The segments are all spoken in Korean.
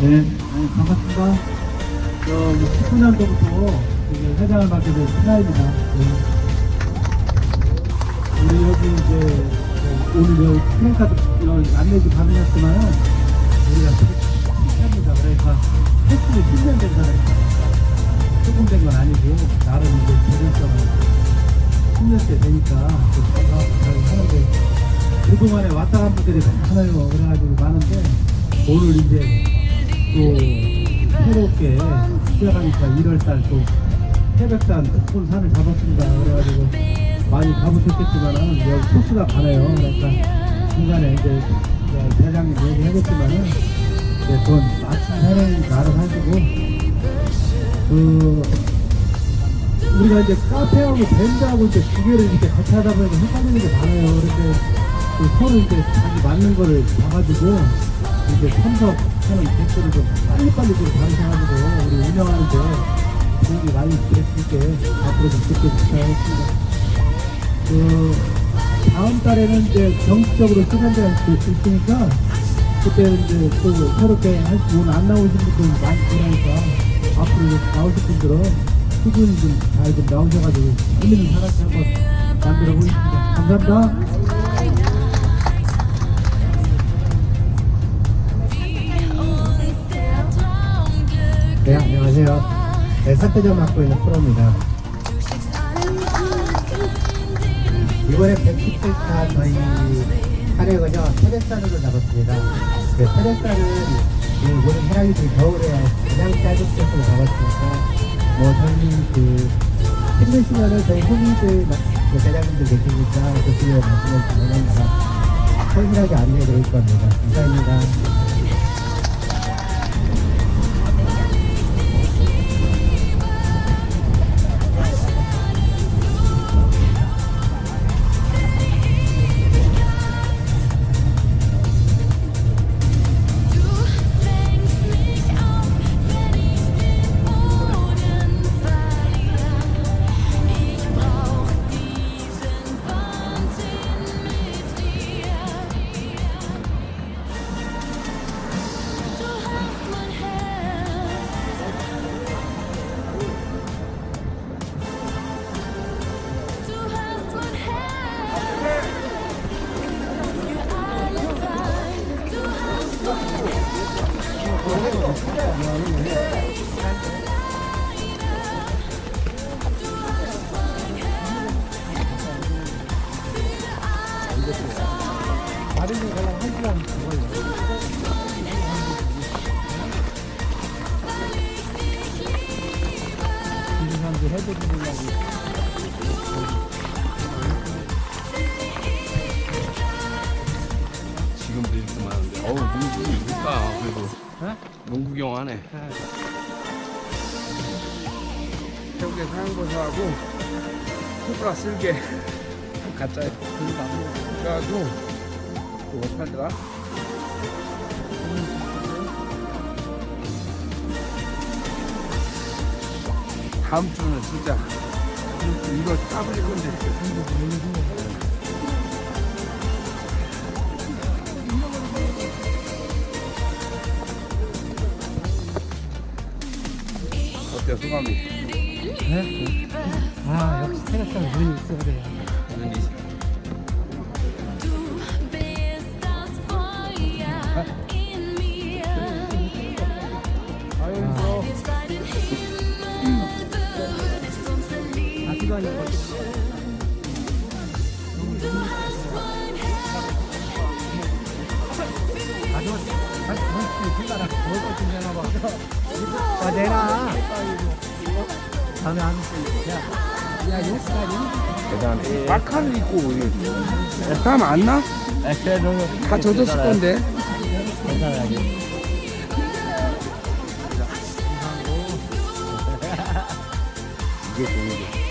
네, 네, 반갑습니다. 저 19년도부터 회장을 맡게 된 신하입니다. 네. 우리 여기 이제 어, 오늘 이런 안내지 받으셨지만 우리가 되게 신기합니다. 그러니까 횟수를 10년 된 사람입니다. 조금 된 건 아니고 나름 이제 재정성을 10년째 되니까 그동안에 왔다 간 분들이 많아요. 그래가지고 많은데 오늘 이제 또 새롭게 시작하니까 1월달 또 태백산 특본 산을 잡았습니다. 그래가지고 많이 가보셨겠지만은 여기 코스가 가네요. 그러니까 중간에 이제 대장님 얘기하겠지만은 이제 그건 마침 사람이 나를 하시고 그 우리가 이제 카페하고 밴드하고 이제 두 개를 이렇게 같이 하다 보니까 헷갈리는 게 많아요. 그런데 그 서로 자기 맞는 거를 봐가지고 이제 참석하는 댓글을 좀 빨리빨리 좀 다루셔가지고 우리 운영하는데 도움이 많이 됐을게 앞으로 좀 듣게 부탁하겠습니다. 그 다음 달에는 이제 정식적으로 시간대가 있으니까 그때 이제 또 새롭게 할수 오늘 안 나오신 분들 많이 계시니까 앞으로 나오실 분들은 꾸준히 좀잘좀 나오셔가지고 재밌는 사람들 한번 만들어 보겠습니다. 감사합니다. 네, 안녕하세요. 네, 사태점 맡고 있는 프로입니다. 이번에 117타 저희 촬영은요, 테레사르를 잡았습니다. 그 테레사는 이 모든 사람들이 겨울에 가장 짧은 곳으로 잡았으니까, 뭐, 저희 그, 시간을 저희 후기들, 그 대장님들 계시니까 그쪽에 말씀을 드리면 다 성실하게 안내해 드릴 겁니다. 감사합니다. 다른 데 가려면 한 시간 걸려요. 있는 사람들 해드리려고. 지금도 이렇게 많은데 어우 농구경 있다 그래도 어? 농 구경 하네. 태국에 사양고사하고 코브라 쓸개 가짜에 그래가지고 또 어떡하더라 다음 주는 진짜 이거 까불릴 건데 어때 소감이? 네? 아, 역시 테라스는 눈이 있어야 돼요. 눈이 아, 내놔. 다음에 안 야, 야, 여기까지. 대단해 마카는 있고 여기 사람 안 나? 다 젖었을 건데 괜찮아요. 이게 Du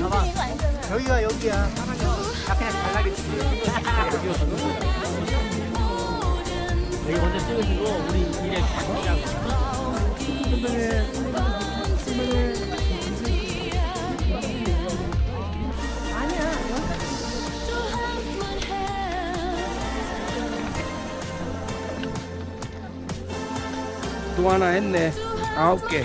가봐. 여기가 여기야. 아, 그냥 잘나겠지. 여기 먼저 찍으시고 우리 일에 같이 또 하나 했네. 아홉 개.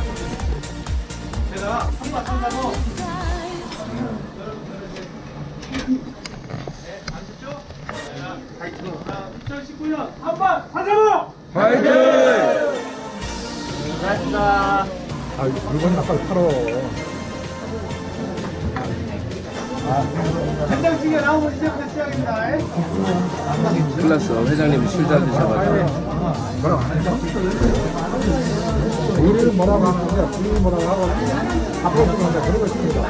시 화이팅! 고맙습니다. 아 물건 아까 팔어 된장찌개 나오면 이제부터 시작입니다 끝났어. 회장님이 술잘 드셔가지고. 뭐라고 안 했어? 우리는 뭐라고 하는데 우리는 뭐라고 하고 앞으로 보는데 그러고 있습니다